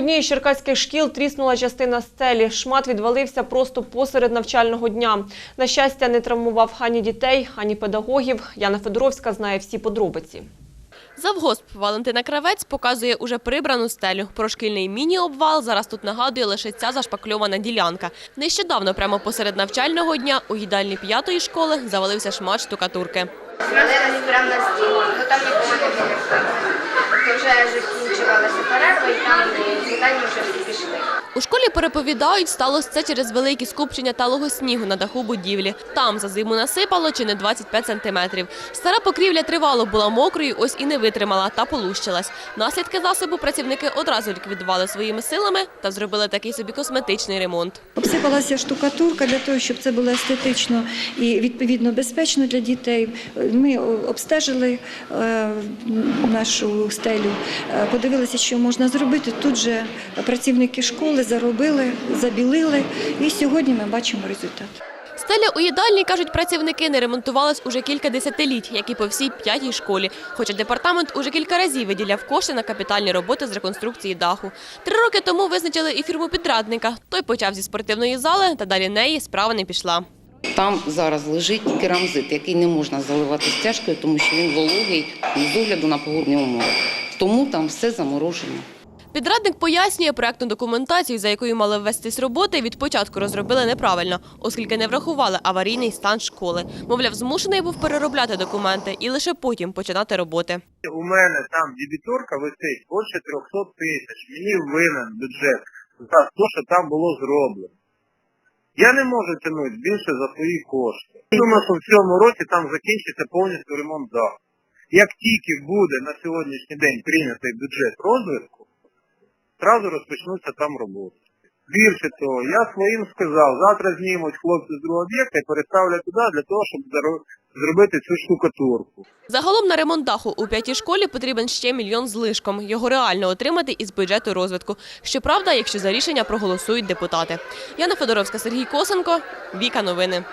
одній з черкаських шкіл тріснула частина стелі. Шмат відвалився просто посеред навчального дня. На щастя, не травмував ані дітей, ані педагогів. Яна Федоровська знає всі подробиці. Завгосп Валентина Кравець показує уже прибрану стелю. Про шкільний міні-обвал зараз тут нагадує лише ця зашпакльована ділянка. Нещодавно, прямо посеред навчального дня, у їдальні п'ятої школи завалився шмат штукатурки. Звалилась прямо на стіну, ну там нікого не було. То вже закінчувалася перерва і там завдання вже всі пішли. У школі переповідають, сталося це через великі скупчення талого снігу на даху будівлі. Там за зиму насипало чи не 25 сантиметрів. Стара покрівля тривало була мокрою, ось і не витримала та полущилась. Наслідки засобу працівники одразу ліквідували своїми силами та зробили такий собі косметичний ремонт. Обсипалася штукатурка для того, щоб це було естетично і відповідно безпечно для дітей. Ми обстежили е, нашу стелю, е, подивилися, що можна зробити. Тут же працівники школи заробили, забілили, і сьогодні ми бачимо результат. Стеля у їдальні, кажуть працівники, не ремонтувалась уже кілька десятиліть, як і по всій п'ятій школі. Хоча департамент уже кілька разів виділяв кошти на капітальні роботи з реконструкції даху. Три роки тому визначили і фірму підрядника. Той почав зі спортивної зали, та далі неї справа не пішла. Там зараз лежить керамзит, який не можна заливати стяжкою, тому що він вологий з огляду на погодні умови. Тому там все заморожено. Підрадник пояснює, проектну документацію, за якою мали ввестись роботи, від початку розробили неправильно, оскільки не врахували аварійний стан школи. Мовляв, змушений був переробляти документи і лише потім починати роботи. У мене там дебіторка висить більше 300 тисяч. Мені винен бюджет за те, що там було зроблено. Я не можу тягнути більше за свої кошти. Думаю, що в цьому році там закінчиться повністю ремонт даху. Як тільки буде на сьогоднішній день прийнятий бюджет розвитку, одразу розпочнуться там роботи. Більше того, я своїм сказав, завтра знімуть хлопці з другого об'єкта і переставлять туди для того, щоб зробити цю штукатурку. Загалом на ремонт даху у п'ятій школі потрібен ще мільйон з лишком. Його реально отримати із бюджету розвитку. Щоправда, якщо за рішення проголосують депутати. Яна Федоровська, Сергій Косенко, Віка Новини.